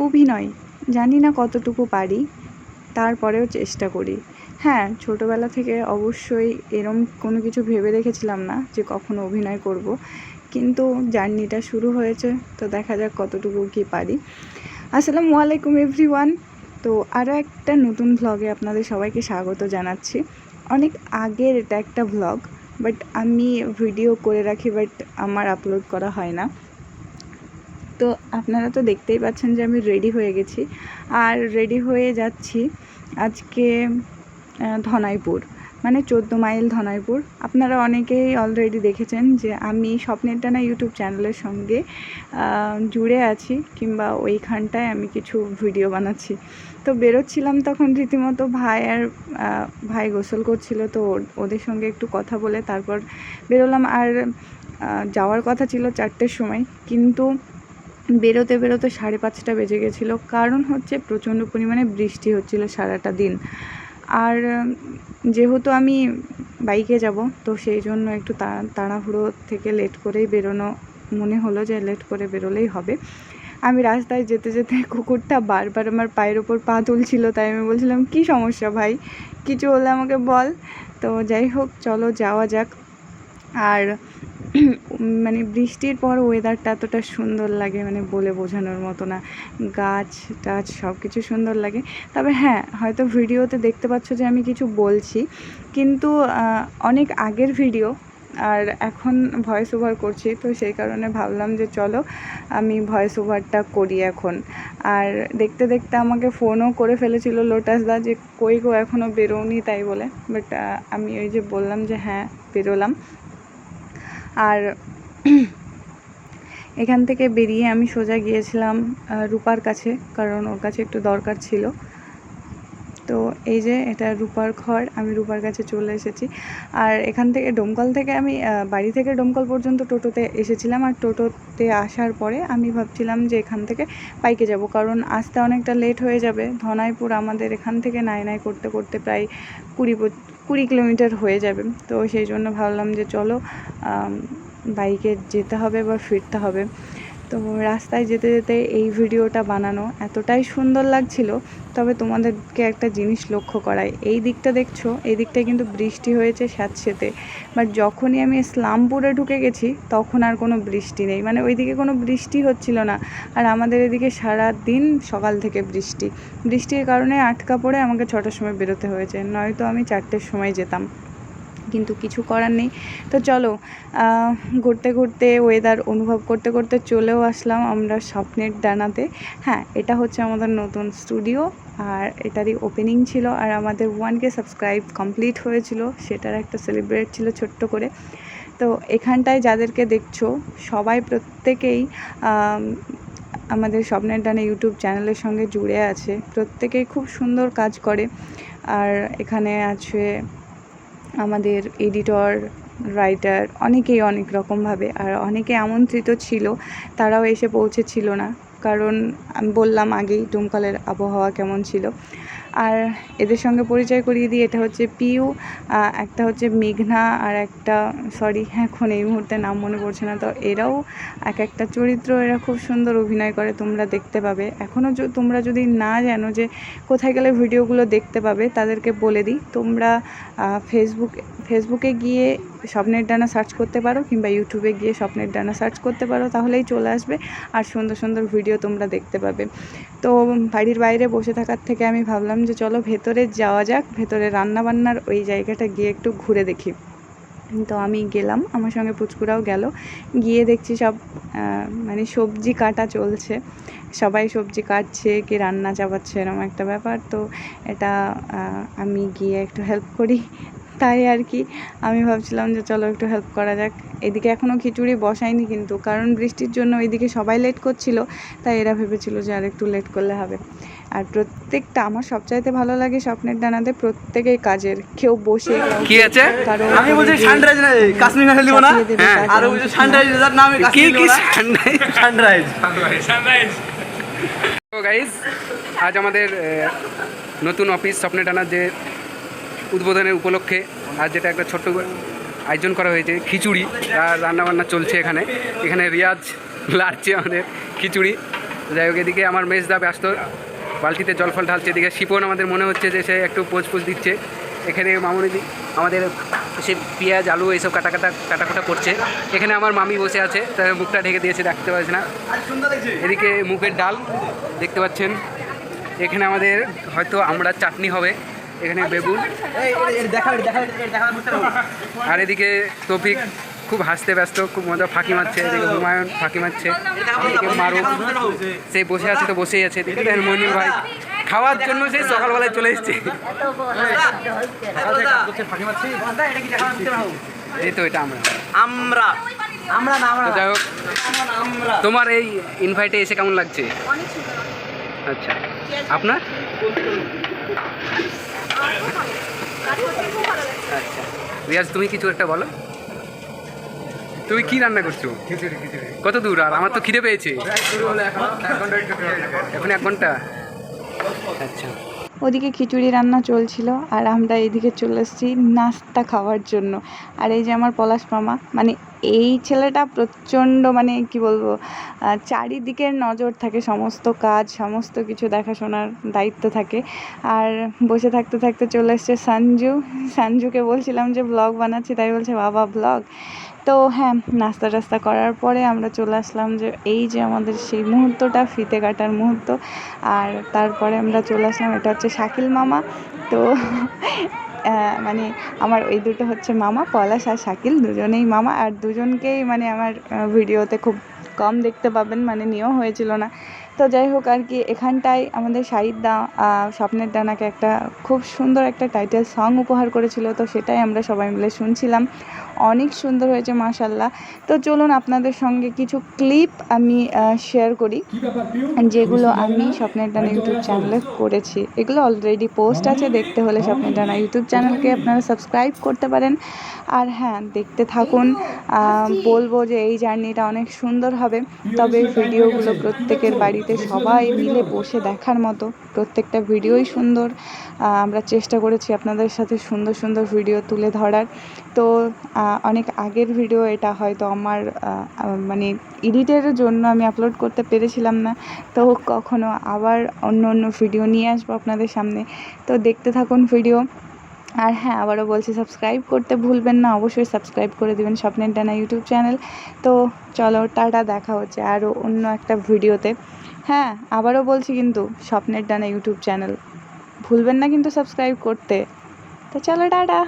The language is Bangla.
অভিনয়, জানি না কতটুকু পারি, তারপরেও চেষ্টা করি। হ্যাঁ ছোটোবেলা থেকে অবশ্যই এরম কোনো কিছু ভেবে রেখেছিলাম না যে কখনো অভিনয় করব, কিন্তু জার্নিটা শুরু হয়েছে, তো দেখা যাক কতটুকু কী পারি। আসসালামু আলাইকুম এভরিওয়ান, তো আরও একটা নতুন ভ্লগে আপনাদের সবাইকে স্বাগত জানাচ্ছি। অনেক আগের এটা একটা ভ্লগ বাট আমি ভিডিও করে রাখি বাট আমার আপলোড করা হয় না। তো আপনারা তো দেখতেই পাচ্ছেন যে আমি রেডি হয়ে গেছি। আর রেডি হয়ে যাচ্ছি আজকে ধনাইপুর মানে চোদ্দ মাইল ধনাইপুর। আপনারা অনেকেই অলরেডি দেখেছেন যে আমি স্বপ্নের টানা ইউটিউব চ্যানেলের সঙ্গে জুড়ে আছি, কিংবা ওইখানটায় আমি কিছু ভিডিও বানাচ্ছি। তো বেরোচ্ছিলাম তখন রীতিমতো ভাই আর ভাই গোসল করছিল, তো ওদের সঙ্গে একটু কথা বলে তারপর বেরোলাম। আর যাওয়ার কথা ছিল চারটের সময়, কিন্তু বেরোতে বেরোতে সাড়ে পাঁচটা বেজে গেছিল। কারণ হচ্ছে প্রচণ্ড পরিমাণে বৃষ্টি হচ্ছিল সারাটা দিন। আর যেহেতু আমি বাইকে যাব, তো সেই জন্য একটু তাড়া- তাড়াহুড়ো থেকে লেট করেই বেরোনো, মনে হলো যে লেট করে বেরোলেই হবে। আমি রাস্তায় যেতে যেতে কুকুরটা বারবার আমার পায়ের ওপর পা তুলছিল, তাই আমি বলছিলাম, কি সমস্যা ভাই? কিছু হলে আমাকে বল। তো যাই হোক, চলো যাওয়া যাক। আর মানে বৃষ্টির পর ওয়েদারটা এতটা সুন্দর লাগে মানে বলে বোঝানোর মতো না। গাছ টাছ সব কিছু সুন্দর লাগে। তবে হ্যাঁ হয়তো ভিডিওতে দেখতে পাচ্ছ যে আমি কিছু বলছি। কিন্তু অনেক আগের ভিডিও আর এখন ভয়েস ওভার করছি, তো সেই কারণে ভাবলাম যে চলো আমি ভয়েস ওভারটা করি এখন। আর দেখতে দেখতে আমাকে ফোনও করে ফেলেছিল লোটাস দা যে, কই গো এখনও বেরোনি তাই বলে। বাট আমি ওই যে বললাম যে হ্যাঁ বেরোলাম। আর এখান থেকে বেরিয়ে আমি সোজা গিয়েছিলাম রূপার কাছে, কারণ ওর কাছে একটু দরকার ছিল। তো এই যে এটা রূপার ঘর, আমি রূপার কাছে চলে এসেছি। আর এখান থেকে ডোমকল থেকে আমি বাড়ি থেকে ডোমকল পর্যন্ত টোটোতে এসেছিলাম। আর টোটোতে আসার পরে আমি ভাবছিলাম যে এখান থেকে বাইকে যাব, কারণ আসতে অনেকটা লেট হয়ে যাবে। ধনাইপুর আমাদের এখান থেকে নাই নাই করতে করতে প্রায় কুড়ি কুড়ি কিলোমিটার হয়ে যাবে। তো সেই জন্য ভাবলাম যে চলো বাইকে যেতে হবে বা ফিরতে হবে। তো রাস্তায় যেতে যেতে এই ভিডিওটা বানানো এতটাই সুন্দর লাগছিল, তবে তোমাদেরকে একটা জিনিস লক্ষ্য করাই। এই দিকটা দেখছ, এই দিকটায় কিন্তু বৃষ্টি হয়েছে স্যাঁতসেতে। বাট যখনই আমি ইসলামপুরে ঢুকে গেছি, তখন আর কোনো বৃষ্টি নেই। মানে ওইদিকে কোনো বৃষ্টি হচ্ছিল না। আর আমাদের এদিকে সারা দিন সকাল থেকে বৃষ্টি। বৃষ্টির কারণে আটকা পড়ে আমাকে ছটার সময় বেরোতে হয়েছে। নয়তো আমি চারটের সময় যেতাম। কিন্তু কিছু করার নেই। তো চলো ঘুরতে ঘুরতে ওয়েদার অনুভব করতে করতে চলেও আসলাম আমরা স্বপ্নের ডানাতে। হ্যাঁ এটা হচ্ছে আমাদের নতুন স্টুডিও আর এটারই ওপেনিং ছিল আর আমাদের ওয়ান কে সাবস্ক্রাইব কমপ্লিট হয়েছিল, সেটার একটা সেলিব্রেট ছিল ছোট্ট করে। তো এখানটায় যাদেরকে দেখছ, সবাই প্রত্যেকেই আমাদের স্বপ্নের ডানা ইউটিউব চ্যানেলের সঙ্গে জুড়ে আছে। প্রত্যেকেই খুব সুন্দর কাজ করে। আর এখানে আছে আমাদের এডিটর, রাইটার অনেকেই অনেক রকমভাবে আর অনেকে আমন্ত্রিত ছিল, তারাও এসে পৌঁছেছিল না। কারণ আমি বললাম আগেই ডুমকলের আবহাওয়া কেমন ছিল। আর এদের সঙ্গে পরিচয় করিয়ে দিই, এটা হচ্ছে পিউ একটা হচ্ছে মেঘনা আর একটা সরি এখন এই মুহূর্তে নাম মনে পড়ছে না, তো এরাও এক একটা চরিত্র, এরা খুব সুন্দর অভিনয় করে, তোমরা দেখতে পাবে। এখনও তোমরা যদি না জানো যে কোথায় গেলে ভিডিওগুলো দেখতে পাবে, তাদেরকে বলে দিই। তোমরা ফেসবুক ফেসবুকে গিয়ে স্বপ্নের ডানা সার্চ করতে পারো, কিংবা ইউটিউবে গিয়ে স্বপ্নের ডানা সার্চ করতে পারো, তাহলেই চলে আসবে, আর সুন্দর সুন্দর ভিডিও তোমরা দেখতে পাবে। তো বাড়ির বাইরে বসে থাকার থেকে আমি ভাবলাম যে চলো ভেতরে যাওয়া যাক, ভেতরে রান্না বান্নার ওই জায়গাটা গিয়ে একটু ঘুরে দেখি। তো আমি গেলাম, আমার সঙ্গে পুচকুরাও গেল। গিয়ে দেখছি সব মানে সবজি কাটা চলছে। সবাই সবজি কাটছে, কি রান্না চাপাচ্ছে এরকম একটা ব্যাপার। তো এটা আমি গিয়ে একটু হেল্প করি। তাই আর কি, আমি ভাবছিলাম যে চলো একটু হেল্প করা যাক। এদিকে এখনও খিচুড়ি বসাইনি কিন্তু, কারণ বৃষ্টির জন্য ওইদিকে সবাই লেট করছিল, তাই এরা ভেবেছিল যে আর একটু লেট করলে হবে। আর প্রত্যেকটা আমার সবচাইতে ভালো লাগে স্বপ্নের ডানাতে প্রত্যেকেই কাজের। কেউ বসে কি আছে? আমি বলছি সানরাইজ না কাশ্মীর না দিব না? হ্যাঁ। আর বলছি সানরাইজ যার নামে কি কি সানরাইজ সানরাইজ সানরাইজ তো গাইজ আজ আমাদের নতুন অফিস স্বপ্নের টানার যে উদ্বোধনের উপলক্ষে আজ যেটা একটা ছোট্ট আয়োজন করা হয়েছে খিচুড়ি। আর রান্নাবান্না চলছে এখানে। এখানে রিয়াজ লাড়ছে আমাদের খিচুড়ি। যাই হোক এদিকে আমার মেজদা ব্যস্ত বালতিতে জল ফল ঢালছে এদিকে শিপন আমাদের মনে হচ্ছে যে সে একটু পোজ পোজ দিচ্ছে। এখানে মামুনি দি আমাদের সে পেঁয়াজ আলু এইসব কাটা কাটা কাটা কাটা করছে। এখানে আমার মামি বসে আছে তার মুখটা ঢেকে দিয়েছে দেখতে পাচ্ছি না। এদিকে মুখের ডাল দেখতে পাচ্ছেন। এখানে আমাদের হয়তো আমরা চাটনি হবে এখানে বেগুন। আর এদিকে তৌফিক খুব হাসতে ব্যস্ত খুব মজা ফাঁকি মারছে এদিকে হুমায়ুন ফাঁকি মারছে এদিকে মারুফ সে বসে আছে তো বসেই আছে এদিকে দেখেন মইনুল ভাই। খাওয়ার জন্য সেই সকালবেলায় চলে এসছে। এই তো এটা আমরা। আমরা। আমরা না আমরা যাই হোক তোমার এই ইনভাইটে এসে কেমন লাগছে? আচ্ছা। আপনার? আচ্ছা। রিয়াজ তুমি কিছু একটা বলো। তুমি কি রান্না করছ? কত দূর? আর আমার তো খিদে পেয়েছে। এখন এক ঘণ্টা আচ্ছা। ওদিকে খিচুড়ি রান্না চলছিল আর আমরা এদিকে চলে এসেছি নাস্তা খাওয়ার জন্য। আর এই যে আমার পলাশ মামা মানে এই ছেলেটা প্রচণ্ড মানে কি বলব চারিদিকের নজর থাকে, সমস্ত কাজ, সমস্ত কিছু দেখাশোনার দায়িত্ব থাকে। আর বসে থাকতে থাকতে চলে এসছে সঞ্জু। সঞ্জুকে বলছিলাম যে, ব্লগ বানাচ্ছি। তাই বলছে, বাবা, ব্লগ? তো হ্যাঁ নাস্তা টাস্তা করার পরে আমরা চলে আসলাম যে, এই যে আমাদের সেই মুহূর্তটা, ফিতে কাটার মুহূর্ত। আর তারপরে আমরা চলে আসলাম, এটা হচ্ছে শাকিল মামা। তো মানে আমার ওই দুটো হচ্ছে মামা, পলাশ আর শাকিল, দুজনেই মামা। আর দুজনকেই মানে আমার ভিডিওতে খুব কম দেখতে পাবেন মানে নিয়েও হয়েছিল না। তো যাই হোক আর কি এখানটায় আমাদের শাহিদ দা স্বপ্নের ডানাকে একটা খুব সুন্দর একটা টাইটেল সং উপহার করেছিল তো সেটাই আমরা সবাই মিলে শুনছিলাম। অনেক সুন্দর হয়েছে মাশাল্লাহ তো চলুন আপনাদের সঙ্গে কিছু ক্লিপ আমি শেয়ার করি যেগুলো আমি স্বপ্নের ডানা ইউটিউব চ্যানেলে করেছি। এগুলো অলরেডি পোস্ট আছে দেখতে হলে স্বপ্নের ডানা ইউটিউব চ্যানেলকে আপনারা সাবস্ক্রাইব করতে পারেন। আর হ্যাঁ দেখতে থাকুন বলব যে এই জার্নিটা অনেক সুন্দর হবে। তবে ভিডিওগুলো প্রত্যেকের বাড়িতে সবাই মিলে বসে দেখার মতো। প্রত্যেকটা ভিডিওই সুন্দর। আমরা চেষ্টা করেছি আপনাদের সাথে সুন্দর সুন্দর ভিডিও তুলে ধরার। তো অনেক আগের ভিডিও, এটা হয়তো আমার মানে এডিটের জন্য আমি আপলোড করতে পেরেছিলাম না। তো কখনো আবার অন্য অন্য ভিডিও নিয়ে আসব আপনাদের সামনে। তো দেখতে থাকুন ভিডিও। আর হ্যাঁ আবারও বলছি সাবস্ক্রাইব করতে ভুলবেন না, অবশ্যই সাবস্ক্রাইব করে দেবেন স্বপ্নের ডানা ইউটিউব চ্যানেল তো চলো, টাটা, দেখা হচ্ছে আরও অন্য একটা ভিডিওতে। হ্যাঁ আবারও বলছি কিন্তু, স্বপ্নের ডানা ইউটিউব চ্যানেল ভুলবেন না কিন্তু সাবস্ক্রাইব করতে। তো চলো, টাটা।